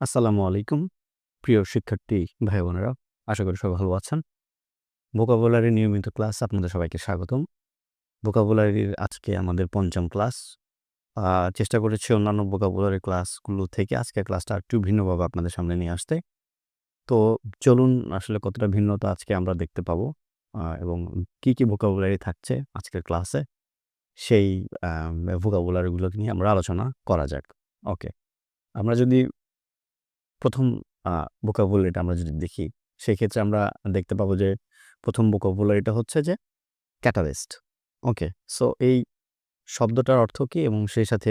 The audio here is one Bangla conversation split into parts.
আসসালামু আলাইকুম, প্রিয় শিক্ষার্থী ভাই বোনেরা আশা করি সবাই ভালো আছেন। ভোকাবুলারি নিয়মিত ক্লাস আপনাদের সবাইকে স্বাগতম। ভোকাবুলারির আজকে আমাদের পঞ্চম ক্লাস। চেষ্টা করেছি অন্যান্য ভোকাবুলারি ক্লাসগুলো থেকে আজকের ক্লাসটা একটু ভিন্নভাবে আপনাদের সামনে নিয়ে আসতে। তো চলুন আসলে কতটা ভিন্নতা আজকে আমরা দেখতে পাবো এবং কি কি ভোকাবুলারি থাকছে আজকের ক্লাসে, সেই ভোকাবুলারিগুলো নিয়ে আমরা আলোচনা করা যাক। ওকে, আমরা যদি প্রথম ভোকাবুলারিটা আমরা যদি দেখি, সেক্ষেত্রে আমরা দেখতে পাবো যে প্রথম ভোকাবুলারিটা হচ্ছে যে ক্যাটালিস্ট ওকে সো এই শব্দটার অর্থ কি? এবং সেই সাথে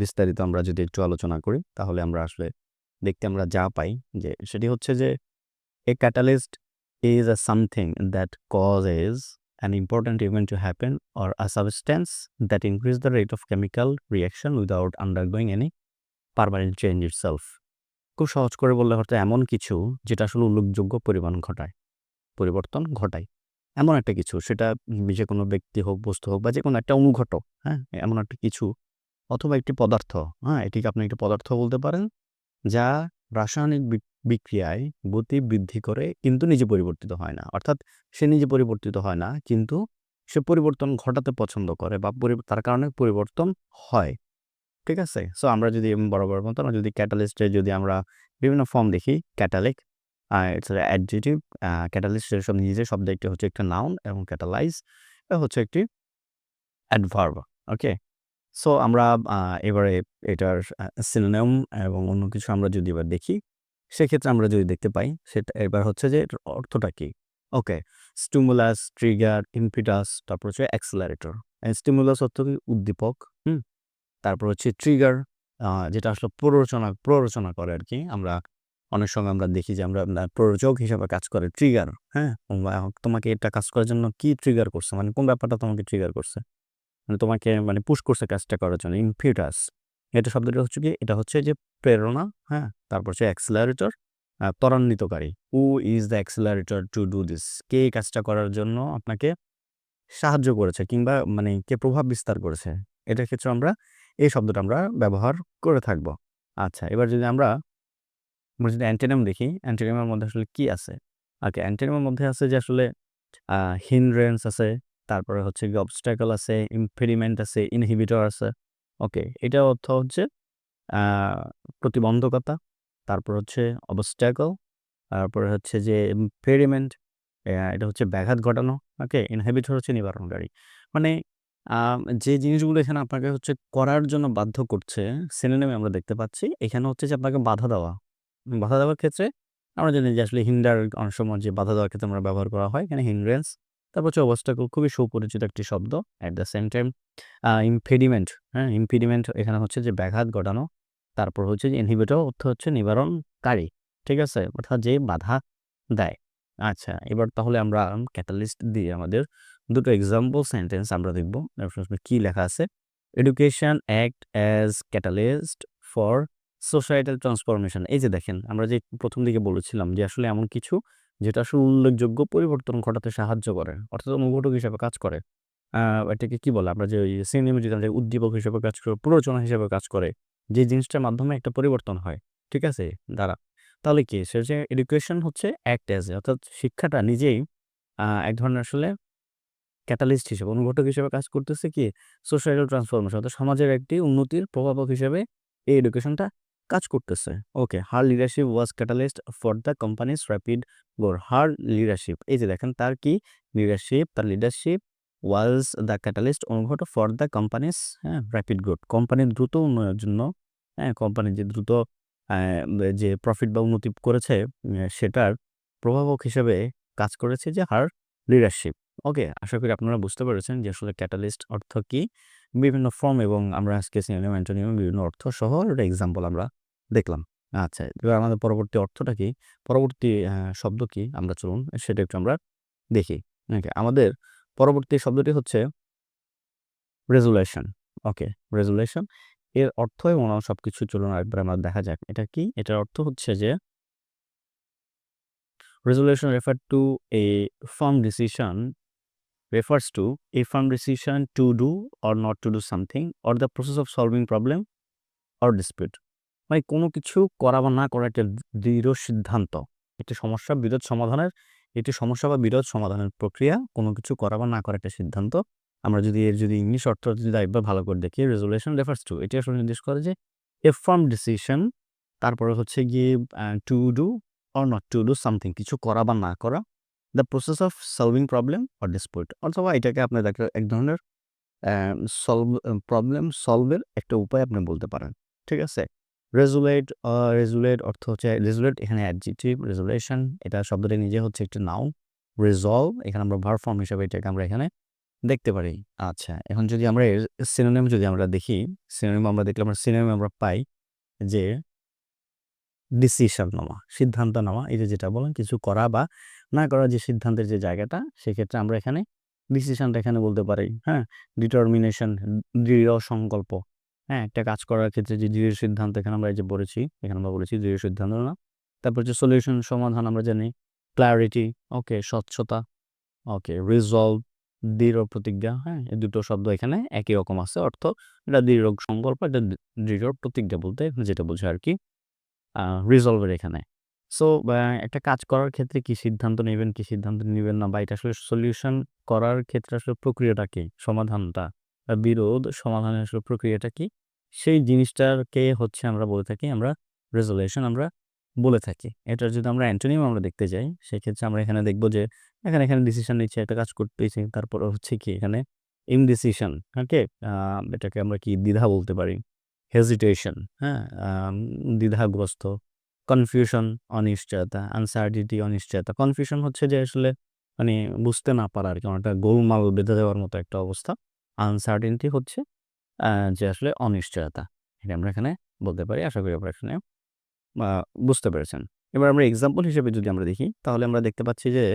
বিস্তারিত আমরা যদি একটু আলোচনা করি, তাহলে আমরা আসলে দেখতে আমরা যা পাই যে সেটি হচ্ছে যে a catalyst is a something that causes an important event to happen or a substance that increase the rate of chemical reaction without undergoing any permanent change itself. খুব সহজ করে বললে হয়তো এমন কিছু যেটা আসলে উল্লেখযোগ্য পরিমাণ ঘটায়, পরিবর্তন ঘটায়। এমন একটা কিছু, সেটা যে কোনো ব্যক্তি হোক, বস্তু হোক বা যে কোনো একটা অনুঘটক হ্যাঁ? এমন একটা কিছু অথবা একটি পদার্থ হ্যাঁ? এটিকে আপনি একটি পদার্থ বলতে পারেন, যা রাসায়নিক বিক্রিয়ায় গতি বৃদ্ধি করে কিন্তু নিজে পরিবর্তিত হয় না। অর্থাৎ সে নিজে পরিবর্তিত হয় না, কিন্তু সে পরিবর্তন ঘটাতে পছন্দ করে বা তার কারণে পরিবর্তন হয়। ঠিক আছে? সো আমরা যদি এম বরাবর মতো আমরা যদি ক্যাটালিস্টে যদি আমরা বিভিন্ন ফর্ম দেখি ক্যাটালিক ইটস অ্যাডজেটিভ ক্যাটালিস্টের সব নিজে শব্দ একটি হচ্ছে একটা নাউন এবং ক্যাটালাইজ হচ্ছে একটি অ্যাডভার্ব ওকে সো আমরা এবারে এটার সিনোনিম এবং অন্য কিছু আমরা যদি এবার দেখি, সেক্ষেত্রে আমরা যদি দেখতে পাই, সেটা এবার হচ্ছে যে এটার অর্থটা কি? ওকে স্টিমুলাস ট্রিগার ইম্পিটাস তারপর হচ্ছে অ্যাক্সেলারেটর স্টিমুলাস অর্থ কি? উদ্দীপক তারপর হচ্ছে ট্রিগার যেটা আসলে প্ররোচনা প্ররোচনা করে আর কি আমরা অনেক সময় আমরা দেখি যে আমরা প্ররোচক হিসাবে কাজ করে ট্রিগার হ্যাঁ? তোমাকে এটা কাজ করার জন্য কি ট্রিগার করছে? মানে কোন ব্যাপারটা তোমাকে ট্রিগার করছে? মানে তোমাকে মানে পুশ করছে কাজটা করার জন্য ইনফিউটাস এটা শব্দটা হচ্ছে কি? এটা হচ্ছে যে প্রেরণা হ্যাঁ? তারপর হচ্ছে accelerator ত্বরান্বিতকারী। Who is the accelerator to do this কে কাজটা করার জন্য আপনাকে সাহায্য করেছে কিংবা মানে কে প্রভাব বিস্তার করেছে? এটার ক্ষেত্রে আমরা এই শব্দটা আমরা ব্যবহার করে থাকব। আচ্ছা এবার যদি আমরা আমরা যদি অ্যান্টেনাম দেখি, অ্যান্টেনামের মধ্যে আসলে কি আছে? ওকে অ্যান্টেনামের মধ্যে আছে যে আসলে হিনড্রেন্স আছে, তারপরে হচ্ছে গিয়ে অবস্ট্যাকল আছে ইমপেডিমেন্ট আছে ইনহিবিটর আছে। ওকে এটা অর্থ হচ্ছে প্রতিবন্ধকতা, তারপর হচ্ছে অবস্ট্যাকল তারপরে হচ্ছে যে ইমপেডিমেন্ট এটা হচ্ছে ব্যাঘাত ঘটানো ওকে ইনহিবিটর হচ্ছে নিবারণকারী মানে যে জিনিসগুলো এখানে আপনাকে হচ্ছে করার জন্য বাধ্য করছে সিনোনিমে আমরা দেখতে পাচ্ছি। এখানে হচ্ছে যে আপনাকে বাধা দেওয়া। বাধা দেওয়ার ক্ষেত্রে আমরা জানি যে আসলে হিন্ডার অনেক সময় যে বাধা দেওয়ার ক্ষেত্রে আমরা ব্যবহার করা হয়। এখানে হিন্ড্রেন্স তারপর হচ্ছে অবস্টাকল খুবই সুপরিচিত একটি শব্দ। At the same time impediment হ্যাঁ? ইমপেডিমেন্ট এখানে হচ্ছে যে ব্যাঘাত ঘটানো। তারপর হচ্ছে যে ইনহিবিটর অর্থ হচ্ছে নিবারণকারী, ঠিক আছে? অর্থাৎ যে বাধা দেয়। আচ্ছা এবার তাহলে আমরা ক্যাটালিস্ট দিয়ে আমাদের দুটো এক্সাম্পল সেন্টেন্স আমরা দেখব। কি লেখা আছে? Education act as catalyst for societal transformation এই যে দেখেন, আমরা যে প্রথম দিকে বলেছিলাম যে আসলে এমন কিছু যেটা আসলে উল্লেখযোগ্য পরিবর্তন ঘটাতে সাহায্য করে, অর্থাৎ অনুঘটক হিসাবে কাজ করে। এটাকে কি বলে? আমরা যে সিনেমা যে উদ্দীপক হিসেবে কাজ করে, প্ররোচনা হিসেবে কাজ করে, যে জিনিসটার মাধ্যমে একটা পরিবর্তন হয়। ঠিক আছে? দ্বারা তাহলে কি? সে যে এডুকেশন হচ্ছে অ্যাক্ট অ্যাজ অর্থাৎ শিক্ষাটা নিজেই এক ধরনের আসলে ক্যাটালিস্ট হিসেবে, অনুঘটক হিসেবে কাজ করতেছে কি? সোসাইটাল ট্রান্সফরমেশন অর্থাৎ সমাজের একটি উন্নতির প্রভাবক হিসেবে এই এডুকেশনটা কাজ করতেছে। Okay her leadership was catalyst for the companies rapid growth her leadership এই যে দেখেন তার কি? লিডারশিপ তার লিডারশিপ ওয়াজ দ্য ক্যাটালিস্ট অনুঘটক ফর দ্য কোম্পানিজ হ্যাঁ র্যাপিড গ্রোথ কোম্পানির দ্রুত উন্নয়নের জন্য হ্যাঁ কোম্পানি যে দ্রুত যে প্রফিট বা উন্নতি করেছে সেটার প্রভাবক হিসেবে কাজ করেছে যে হার লিডারশিপ ওকে, আশা করি আপনারা বুঝতে পেরেছেন যে আসলে ক্যাটালিস্ট অর্থ কি। বিভিন্ন ফর্ম এবং আমরা আজকে সিনোনিম অ্যান্টোনিম বিভিন্ন অর্থ সহ একটা এক্সাম্পল আমরা দেখলাম। আচ্ছা এবার আমাদের পরবর্তী অর্থটা কি? পরবর্তী শব্দ কি? আমরা চলুন, সেটা একটু আমরা দেখি। ওকে, আমাদের পরবর্তী শব্দটি হচ্ছে রেজুলেশন ওকে রেজুলেশন এর অর্থ এবং সব কিছু চলুন আরেকবার আমরা দেখা যাক, এটা কি? এটার অর্থ হচ্ছে যে resolution refer to a firm decision refers to a firm decision to do or not to do something or the process of solving problem or dispute. মানে কোনো কিছু করা বা না করা একটা দৃঢ় সিদ্ধান্ত। একটি সমস্যা বিরোধ সমাধানের, একটি সমস্যা বা বিরোধ সমাধানের প্রক্রিয়া কোনো কিছু করা বা না করা একটা সিদ্ধান্ত। আমরা যদি এর যদি ইংলিশ অর্থ যদি একবার ভালো করে দেখি রেজুলেশন রেফার্স টু এটি আসলে নির্দেশ করে যে এ ফার্ম ডিসিশন তারপরে হচ্ছে গিয়ে to do or not to do something কিছু করা বা না করা the process of solving problem or dispute অথবা এটাকে আপনার একটা এক ধরনের সলভ প্রবলেম সলভের একটা উপায় আপনি বলতে পারেন। ঠিক আছে? রেজুলেট রেজুলেট অর্থ হচ্ছে রেজুলেট এখানে অ্যাডজেক্টিভ রেজুলেশন এটা শব্দটা নিজে হচ্ছে একটা নাউন রিজলভ এখানে আমরা ভার ফর্ম হিসাবে এটাকে আমরা এখানে দেখতে পারি। আচ্ছা এখন যদি আমরা সিনোনিম যদি আমরা দেখি সিনোনিম আমরা দেখলে আমরা সিনোনিম আমরা পাই যে ডিসিশন নেওয়া, সিদ্ধান্ত নেওয়া, এই যেটা বলেন কিছু করা বা না করা যে সিদ্ধান্তের যে জায়গাটা, সেক্ষেত্রে আমরা এখানে ডিসিশনটা এখানে বলতে পারি হ্যাঁ? ডিটারমিনেশন দৃঢ় সংকল্প। হ্যাঁ একটা কাজ করার ক্ষেত্রে যে দৃঢ় সিদ্ধান্ত এখানে আমরা এই যে বলেছি, এখানে আমরা বলেছি দৃঢ় সিদ্ধান্ত না। তারপর হচ্ছে সলিউশন সমাধান আমরা জানি ক্ল্যারিটি ওকে স্বচ্ছতা ওকে রিজলভ দৃঢ় প্রতিজ্ঞা হ্যাঁ? এই দুটো শব্দ এখানে একই রকম আছে, অর্থ এটা দৃঢ় সংকল্প, এটা দৃঢ় প্রতিজ্ঞা বলতে যেটা বোঝায় আর কি রিজলভের এখানে। সো একটা কাজ করার ক্ষেত্রে কি সিদ্ধান্ত নেবেন, কি সিদ্ধান্ত নেবেন না? বা এটা আসলে সলিউশন করার ক্ষেত্রে আসলে প্রক্রিয়াটা কি? সমাধানটা বা বিরোধ সমাধানের আসলে প্রক্রিয়াটা কি? সেই জিনিসটাকে হচ্ছে আমরা বলে থাকি, আমরা রেজলিউশন আমরা বলে থাকি। এটার যদি আমরা অ্যান্টোনিয়াম আমরা দেখতে যাই, সেক্ষেত্রে আমরা এখানে দেখব যে, এখানে এখানে ডিসিশন নিচ্ছে, একটা কাজ করতেছি, তারপর হচ্ছে কি এখানে ইনডিসিশন ওকে? এটাকে আমরা কি দ্বিধা বলতে পারি? হেজিটেশন হ্যাঁ? দ্বিধাগ্রস্ত কনফিউশন অনিশ্চয়তা আনসার্টিটি অনিশ্চয়তা। কনফিউশন হচ্ছে যে আসলে মানে বুঝতে না পারা আর কি একটা গোলমাল বেঁধে দেওয়ার মতো একটা অবস্থা। আনসার্টিনটি হচ্ছে যে আসলে অনিশ্চয়তা। এটা আমরা এখানে বলতে পারি, আশা করি আপনারা এখানে বুঝতে পেরেছেন। এবার আমরা এক্সাম্পল হিসেবে যদি আমরা দেখি, তাহলে আমরা দেখতে পাচ্ছি যে,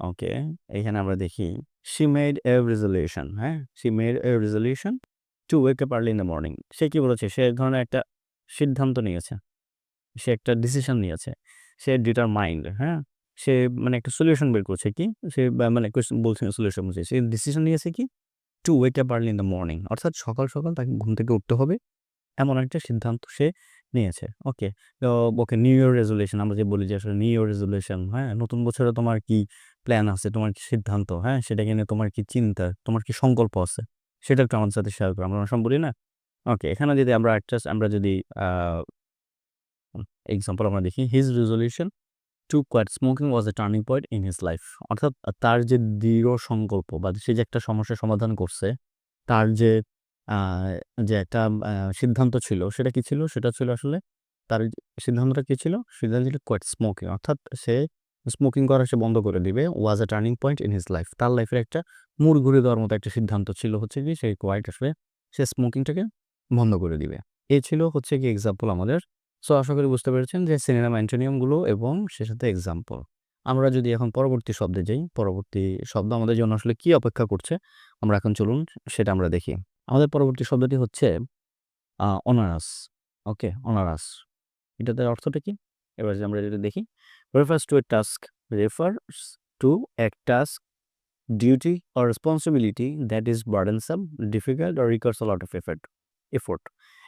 ওকে, এখানে আমরা দেখি শি মেড এ রেজলিউশন হ্যাঁ? She made a resolution to wake up early in the morning সে কি বলেছে? সে ধরনের একটা সিদ্ধান্ত নিয়েছে। সে একটা ডিসিশন নিয়েছে। সে ডিটার মাইন্ড হ্যাঁ? সে মানে একটা সলিউশন বের করছে কি? সে মানে বলছে সলিউশন বলছে। সে ডিসিশন নিয়েছে কি? To wake up early in the morning অর্থাৎ সকাল সকাল তাকে ঘুম থেকে উঠতে হবে, এমন একটা সিদ্ধান্ত সে নিয়েছে। ওকে ওকে নিউ ইয়ার রেজুলেশন আমরা যে বলি যে আসলে নিউ ইয়ার রেজুলেশন হ্যাঁ? নতুন বছরে তোমার কি প্ল্যান আছে? তোমার কি সিদ্ধান্ত হ্যাঁ? সেটাকে নিয়ে তোমার কি চিন্তা, তোমার কি সংকল্প আছে? সেটা একটু আমাদের সাথে শেয়ার করো। আমরা সব বলি না? ওকে এখানে যদি আমরা একটা আমরা যদি এক্সাম্পল আমরা দেখি his resolution to quit smoking was a turning point in his life অর্থাৎ তার যে দৃঢ় সংকল্প বা সে যে একটা সমস্যার সমাধান করছে, তার যে যে একটা সিদ্ধান্ত ছিল, সেটা কি ছিল? সেটা ছিল আসলে তার সিদ্ধান্তটা কী ছিল? সিদ্ধান্ত ছিল কোয়াইট স্মোকিং অর্থাৎ সে স্মোকিং করা সে বন্ধ করে দিবে was a turning point in his life তার লাইফের একটা মুড় ঘুরে দেওয়ার মতো একটা সিদ্ধান্ত ছিল হচ্ছে কি সেই কোয়াইট আসলে সে স্মোকিংটাকে বন্ধ করে দিবে। এ ছিল হচ্ছে কি এক্সাম্পল আমাদের সো আশা করি বুঝতে পেরেছেন যে সিনেমা অ্যান্টোনিয়ামগুলো এবং সে সাথে এক্সাম্পল আমরা যদি এখন পরবর্তী শব্দে যাই, পরবর্তী শব্দ আমাদের জন্য আসলে কি অপেক্ষা করছে, আমরা এখন চলুন সেটা আমরা দেখি। আমাদের পরবর্তী শব্দটি হচ্ছে অনারাস ওকে অনারাস এটাতে অর্থটা কি? এবার আমরা যেটা দেখি refers to a task refers to এক task duty or responsibility that is burdensome difficult or requires lot of effect effort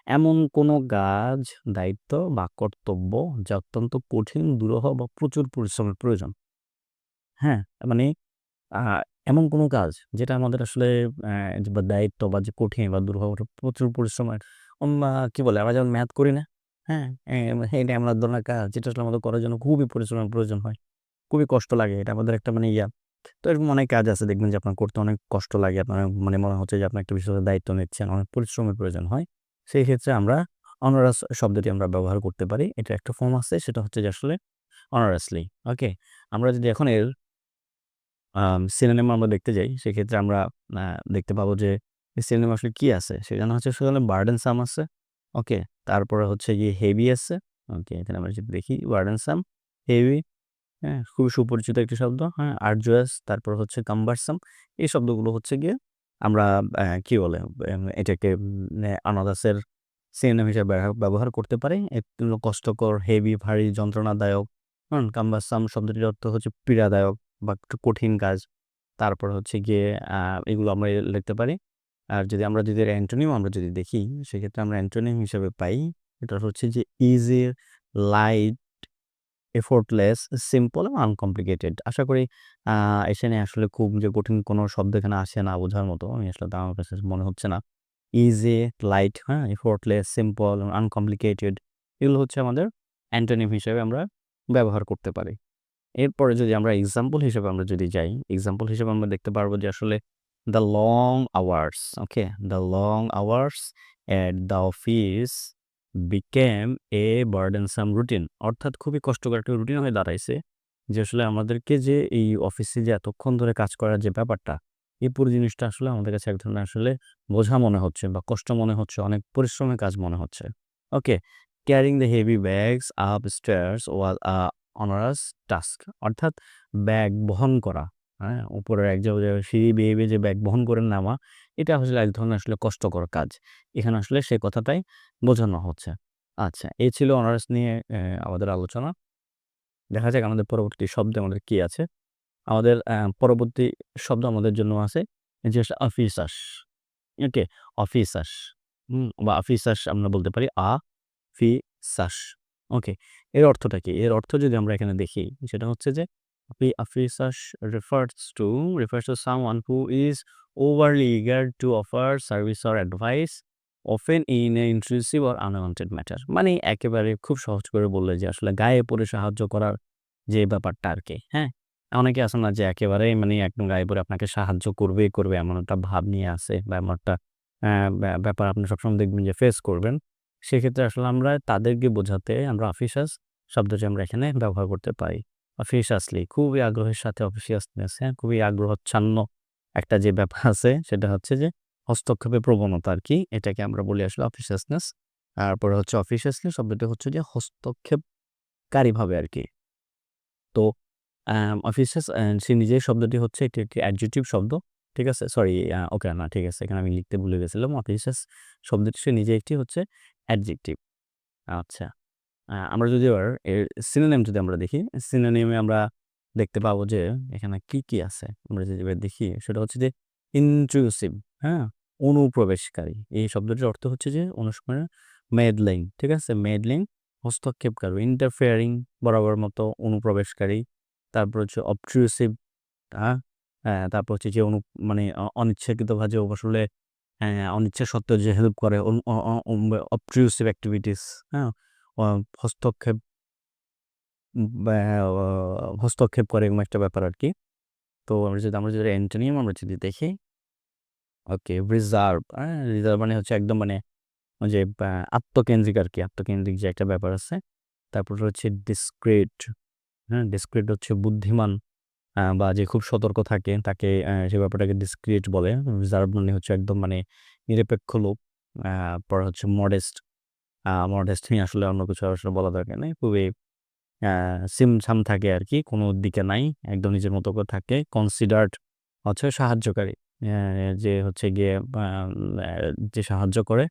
এমন কোনো কাজ দায়িত্ব বা কর্তব্য যা অত্যন্ত কঠিন, দুরূহ বা প্রচুর পরিশ্রমের প্রয়োজন? হ্যাঁ মানে এমন কোনো কাজ যেটা আমাদের আসলে বা দায়িত্ব বা যে কঠিন বা দুরূহ প্রচুর পরিশ্রমের কি বলে, আমরা যেমন ম্যাথ করি না হ্যাঁ এটা আমরা ধরনের কাজ যেটা আসলে আমাদের করার জন্য খুবই পরিশ্রমের প্রয়োজন হয়, খুবই কষ্ট লাগে, এটা আমাদের একটা মানে ইয়া। তো এরকম অনেক কাজ আছে, দেখবেন যে আপনার করতে অনেক কষ্ট লাগে, আপনার মানে মনে হচ্ছে যে আপনার একটা বিষয়ের দায়িত্ব নিচ্ছেন, অনেক পরিশ্রমের প্রয়োজন হয়। সেই ক্ষেত্রে আমরা অনারাস শব্দটি আমরা ব্যবহার করতে পারি। এটা একটা ফর্ম আছে, সেটা হচ্ছে যে আসলে অনারাসলি ওকে আমরা যদি এখন এর সিনেমা আমরা দেখতে যাই, সেক্ষেত্রে আমরা দেখতে পাবো যে সিনেমা আসলে কি আছে? সেখানে হচ্ছে সেখানে বার্ডেন সাম আছে ওকে তারপরে হচ্ছে গিয়ে হেভি আছে ওকে এখানে আমরা যদি দেখি বার্ডেন সাম হেভি হ্যাঁ খুবই সুপরিচিত একটি শব্দ হ্যাঁ আর্জুয়াস তারপর হচ্ছে কাম্বারসাম এই শব্দগুলো হচ্ছে গিয়ে আমরা কি বলে এটাকে আনাদাসের সিনেম হিসেবে ব্যবহার করতে পারি। একটু কষ্টকর হেভি ভারী, যন্ত্রণাদায়ক হ্যাঁ কাম্বাসাম শব্দটির অর্থ হচ্ছে পীড়াদায়ক বা একটু কঠিন কাজ। তারপর হচ্ছে গিয়ে এগুলো আমরা লিখতে পারি। আর যদি আমরা যদি অ্যান্টোনিম আমরা যদি দেখি, সেক্ষেত্রে আমরা অ্যান্টোনিম হিসেবে পাই। এটা হচ্ছে যে ইজি লাইট এফোর্টলেস সিম্পল এবং আনকমপ্লিকেটেড আশা করি এখানে আসলে খুব যে কঠিন কোনো শব্দ এখানে আসে না বোঝার মতো। আমি আসলে আমার কাছে মনে হচ্ছে না। ইজি লাইট হ্যাঁ এফোর্টলেস সিম্পল আনকমপ্লিকেটেড এগুলো হচ্ছে আমাদের অ্যান্টোনিম হিসেবে আমরা ব্যবহার করতে পারি। এরপরে যদি আমরা এক্সাম্পল হিসেবে আমরা যদি যাই এক্সাম্পল হিসেবে আমরা দেখতে পারব যে আসলে the long hours okay the long hours at the office became a burdensome routine অর্থাৎ খুবই কষ্টকর একটা রুটিন হয়ে দাঁড়াইছে, যে আসলে আমাদেরকে যে এই অফিসে যে এতক্ষণ ধরে কাজ করার যে ব্যাপারটা, এই পুরো জিনিসটা আসলে আমাদের কাছে এক ধরনের আসলে বোঝা মনে হচ্ছে বা কষ্ট মনে হচ্ছে, অনেক পরিশ্রমের কাজ মনে হচ্ছে। Okay carrying the heavy bags up stairs was onerous task অর্থাৎ ব্যাগ বহন করা হ্যাঁ উপরের এক জায়গায় সিঁড়ি বেয়ে বেয়ে যে ব্যাগ বহন করে নেওয়া এটা আসলে এক ধরনের আসলে কষ্টকর কাজ। এখানে আসলে সে কথাটাই বোঝানো হচ্ছে। আচ্ছা এই ছিল অনার্স নিয়ে আমাদের আলোচনা। দেখা যাক আমাদের পরবর্তী শব্দে আমাদের কি আছে। আমাদের পরবর্তী শব্দ আমাদের জন্য আছে। যে অফিসাস। ওকে, অফিসাস। হুম, বা অফিসাস আমরা বলতে পারি আ, ফি, সাস। ওকে, এর অর্থটা কি? এর অর্থ যদি আমরা এখানে দেখি, সেটা হচ্ছে যে officious refers to refers to someone who is overly eager to offer service or advice often in a intrusive or unwanted matter মানে একেবারে খুব সহজ করে বললে যে আসলে গায়ে পড়ে সাহায্য করার যে ব্যাপারটা আর কি হ্যাঁ? অনেকে আছে না যে একেবারে মানে একদম গায়ে পড়ে আপনাকে সাহায্য করবে করবে এমন একটা ভাব নিয়ে আসে বা এমন একটা ব্যাপার আপনি সবসময় দেখবেন যে ফেস করবেন। সেক্ষেত্রে আসলে আমরা তাদেরকে বোঝাতে আমরা অফিসাস শব্দটি আমরা এখানে ব্যবহার করতে পারি। অফিসাসলি খুবই আগ্রহের সাথে অফিসিয়াসনেস হ্যাঁ খুবই আগ্রহচ্ছান্ন একটা যে ব্যাপার আছে, সেটা হচ্ছে যে হস্তক্ষেপের প্রবণতা আর কি এটাকে আমরা বলি আসলে অফিসিয়াসনেস। তারপরে হচ্ছে অফিসিয়াসলি শব্দটি হচ্ছে যে হস্তক্ষেপকারীভাবে আর কি তো অফিসিয়াস সে নিজের শব্দটি হচ্ছে এটি একটি অ্যাডজেক্টিভ শব্দ, ঠিক আছে? সরি ওকে, না, ঠিক আছে, এখানে আমি লিখতে ভুলে গেছিলাম। অফিসিয়াস শব্দটি সে নিজে একটি হচ্ছে অ্যাডজেক্টিভ আচ্ছা। আমরা যদি এবার এর সিনোনিম যদি আমরা দেখি সিনোনিমে আমরা দেখতে পাবো যে এখানে কি কি আছে? আমরা যদি এবার দেখি সেটা হচ্ছে যে ইনট্রুসিভ হ্যাঁ? অনুপ্রবেশকারী। এই শব্দটির অর্থ হচ্ছে যে অনুসময় মেডলিং ঠিক আছে? মেডলিং হস্তক্ষেপকারী ইন্টারফেয়ারিং বরাবর মতো অনুপ্রবেশকারী। তারপর হচ্ছে অবট্রুসিভ হ্যাঁ হ্যাঁ, তারপর হচ্ছে যে অনু মানে অনিচ্ছাকৃতভাবে আসলে হ্যাঁ, অনিচ্ছা সত্ত্বেও যে হেল্প করে অবট্রুসিভ অ্যাক্টিভিটিস হ্যাঁ? হস্তক্ষেপ হস্তক্ষেপ করে এরকম একটা ব্যাপার আর কি তো আমরা যদি আমরা যদি অ্যান্টোনিয়াম আমরা যদি দেখি, ওকে রিজার্ভ হ্যাঁ রিজার্ভ মানে হচ্ছে একদম মানে যে আত্মকেন্দ্রিক আর কি আত্মকেন্দ্রিক যে একটা ব্যাপার আছে। তারপর হচ্ছে ডিসক্রিট হ্যাঁ ডিসক্রিট হচ্ছে বুদ্ধিমান বা যে খুব সতর্ক থাকে, তাকে সে ব্যাপারটাকে ডিসক্রিট বলে। রিজার্ভ মানে হচ্ছে একদম মানে নিরপেক্ষ লোক পর হচ্ছে মডেস্ট মডেস্ট নিয়ে আসলে অন্য কিছু আসলে বলা দরকার নেই। খুবই সিম সাম থাকে আর কি। কোনো দিকে নাই, একদম নিজের মতো করে থাকে। কনসিডার্ড হচ্ছে সাহায্যকারী। যে হচ্ছে গিয়ে যে সাহায্য করে,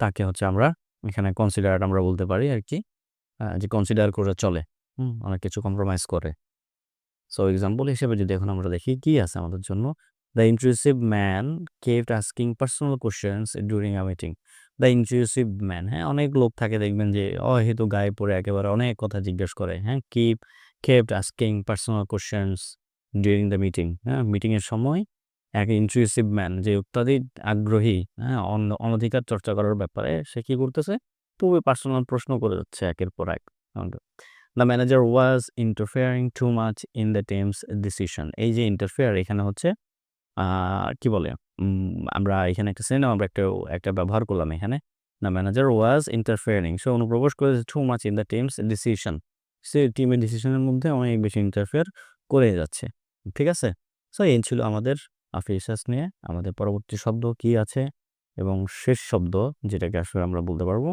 তাকে হচ্ছে আমরা এখানে কনসিডার্ড আমরা বলতে পারি আর কি। যে কনসিডার করে চলে। হুম, অনেক কিছু কম্প্রোমাইজ করে। সো এক্সাম্পল হিসেবে যদি এখন আমরা দেখি, কি আছে আমাদের জন্য? The intrusive man kept asking personal questions during a meeting the intrusive man হ্যাঁ? অনেক লোক থাকে দেখবেন যে অহেতু গায়ে পড়ে একেবারে অনেক কথা জিজ্ঞেস করে হ্যাঁ? Keep kept asking personal questions during the meeting হ্যাঁ? মিটিংয়ের সময় এক ইন্ট্রুসিভ ম্যান যে অত্যাধিক আগ্রহী হ্যাঁ? অন- অনধিকার চর্চা করার ব্যাপারে সে কি করতেছে? খুবই পার্সোনাল প্রশ্ন করে যাচ্ছে একের পর এক। The manager was interfering too much in the team's decision এই যে ইন্টারফেয়ার এখানে হচ্ছে কি বলে? আমরা এখানে একটা সিনেমা আমরা একটা একটা ব্যবহার করলাম এখানে। না ম্যানেজার ওয়াজ ইন্টারফেয়ারিং সে অনুপ্রবেশ করেছে too much in the team's decision সে টিমের ডিসিশনের মধ্যে অনেক বেশি ইন্টারফেয়ার করে যাচ্ছে। ঠিক আছে? সো এই ছিল আমাদের আফিসাস নিয়ে। আমাদের পরবর্তী শব্দ কি আছে? এবং শেষ শব্দ, যেটাকে আসলে আমরা বলতে পারব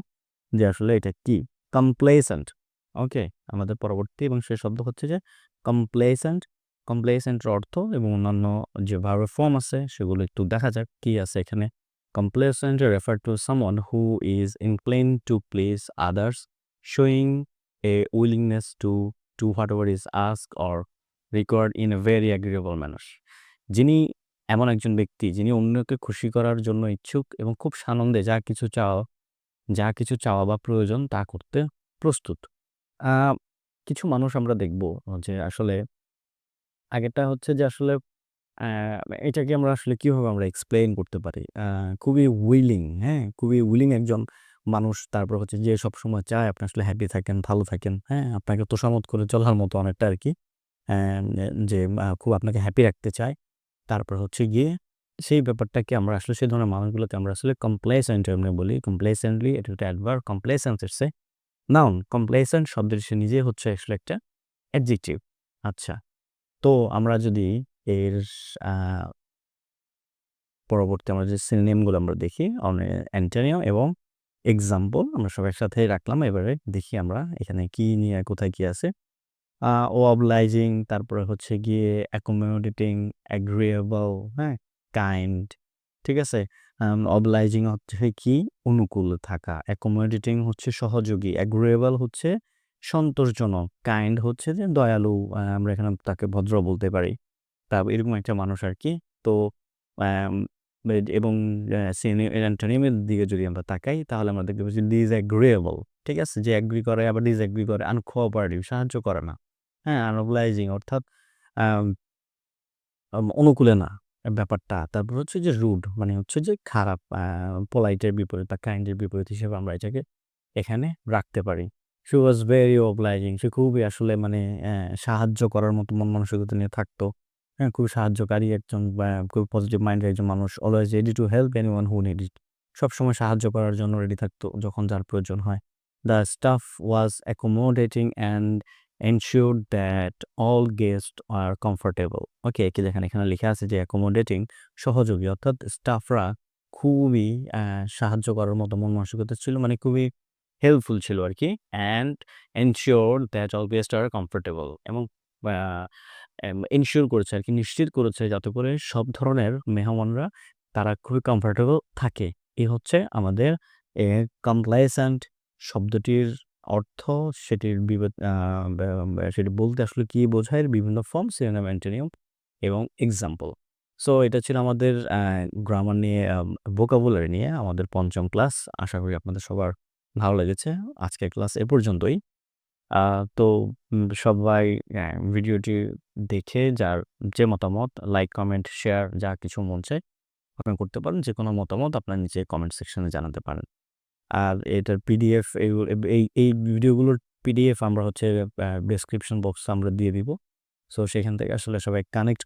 যে আসলে এটা কি? কমপ্লেসেন্ট ওকে আমাদের পরবর্তী এবং শেষ শব্দ হচ্ছে যে কমপ্লেসেন্ট কমপ্লেসেন্টের অর্থ এবং অন্যান্য যে ভার্বের ফর্ম আছে সেগুলো একটু দেখা যাক কি আছে এখানে complaisant refer to someone who is incline to please others showing a willingness to to whatever is ask or required in a very agreeable manner যিনি এমন একজন ব্যক্তি যিনি অন্যকে খুশি করার জন্য ইচ্ছুক এবং খুব সানন্দে যা কিছু চাও যা কিছু চাওয়া বা প্রয়োজন তা করতে প্রস্তুত। কিছু মানুষ আমরা দেখব যে আসলে আগেরটা হচ্ছে যে আসলে এটাকে আমরা আসলে কীভাবে আমরা এক্সপ্লেইন করতে পারি? খুবই উইলিং, হ্যাঁ? খুবই উইলিং একজন মানুষ। তারপর হচ্ছে যে সব সময় চায় আপনি আসলে হ্যাপি থাকেন, ভালো থাকেন, হ্যাঁ? আপনাকে তোষামোদ করে চলার মতো অনেকটা আরকি। অ্যাম যে খুব আপনাকে হ্যাপি রাখতে চায়। তারপর হচ্ছে গিয়ে সেই ব্যাপারটাকে আমরা আসলে সেই ধরনের মানুষগুলোকে আমরা আসলে কমপ্লেসেন্ট এমনি বলি। কমপ্লেসেন্টলি এটা একটা adverb complacence it's a noun. Complacent শব্দটি সে নিজে হচ্ছে আসলে একটা অ্যাডজেক্টিভ। আচ্ছা। তো আমরা যদি এর পরবর্তী আমরা যে সিনোনিমগুলো আমরা দেখি অন অ্যান্টোনিম এবং এক্সাম্পল আমরা সব একসাথে রাখলাম। এবারে দেখি আমরা এখানে কি নিয়ে কোথায় কি আছে। আ obliging তারপরে হচ্ছে গিয়ে accommodating, agreeable, হ্যাঁ? কাইন্ড, ঠিক আছে? অবলাইজিং হচ্ছে কি? অনুকূল থাকা। accommodating হচ্ছে সহযোগী। agreeable হচ্ছে সন্তোষজনক। কাইন্ড হচ্ছে যে দয়ালু। আমরা এখানে তাকে ভদ্র বলতে পারি। তা এরকম একটা মানুষ আর কি তো এবং অ্যান্টোনিমের দিকে যদি আমরা তাকাই তাহলে আমরা দেখতে পাচ্ছি disagreeable, ঠিক আছে? যে অ্যাগ্রি করে আবার ডিসএগ্রি করে, uncooperative সাহায্য করে না। হ্যাঁ? unobliging অর্থাৎ অনুকূলে না ব্যাপারটা। তারপর হচ্ছে যে রুড মানে হচ্ছে যে খারাপ। আ পোলাইট এর বিপরীত বা কাইন্ডের বিপরীত হিসেবে আমরা এটাকে এখানে রাখতে পারি। She was very obliging সে খুবই আসলে মানে সাহায্য করার মতো মন মানসিকতা নিয়ে থাকতো। হ্যাঁ? খুবই সাহায্যকারী একজন বা পজিটিভ মাইন্ডের একজন মানুষ। Always ready to help anyone who need it. সবসময় সাহায্য করার জন্য রেডি থাকতো যখন যার প্রয়োজন হয়। The staff was accommodating and ensured that all guests are comfortable. ওকে, কি দেখেন এখানে লেখা আছে যে accommodating সহযোগী অর্থাৎ স্টাফরা খুবই সাহায্য করার মতো মন মানসিকতা ছিল। মানে খুবই হেল্পফুল ছিল আরকি। and ensured that all guests are comfortable এবং এনশিওর করেছে আরকি নিশ্চিত করেছে যাতে করে সব ধরনের মেহমানরা তারা খুবই কমফোর্টেবল থাকে। এই হচ্ছে আমাদের এ কমপ্লেসেন্ট শব্দটির অর্থ সেটির সেটি বলতে আসলে কি বোঝায় বিভিন্ন ফর্ম সিনোনিম, এবং এক্সাম্পল। সো এটা ছিল আমাদের গ্রামার নিয়ে আম ভোকাবুলারি নিয়ে আমাদের পঞ্চম ক্লাস। আশা করি আপনাদের সবার ভালো লেগেছে। আজকের ক্লাস এ পর্যন্তই। তো সবাই ভিডিওটি দেখে যার যে মতামত লাইক, কমেন্ট, শেয়ার যা কিছু মন চায় আপনি করতে পারেন। যে কোনো মতামত আপনার নিচে কমেন্ট সেকশনে জানাতে পারেন। আর এটার পিডিএফ এই এই ভিডিওগুলোর পিডিএফ আমরা হচ্ছে ডেসক্রিপশন বক্সে আমরা দিয়ে দিব। সো সেখান থেকে আসলে সবাই কানেক্ট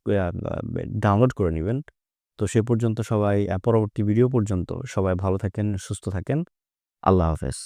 ডাউনলোড করে নেবেন তো সে পর্যন্ত সবাই পরবর্তী ভিডিও পর্যন্ত সবাই ভালো থাকেন, সুস্থ থাকেন। আল্লাহ হাফেজ।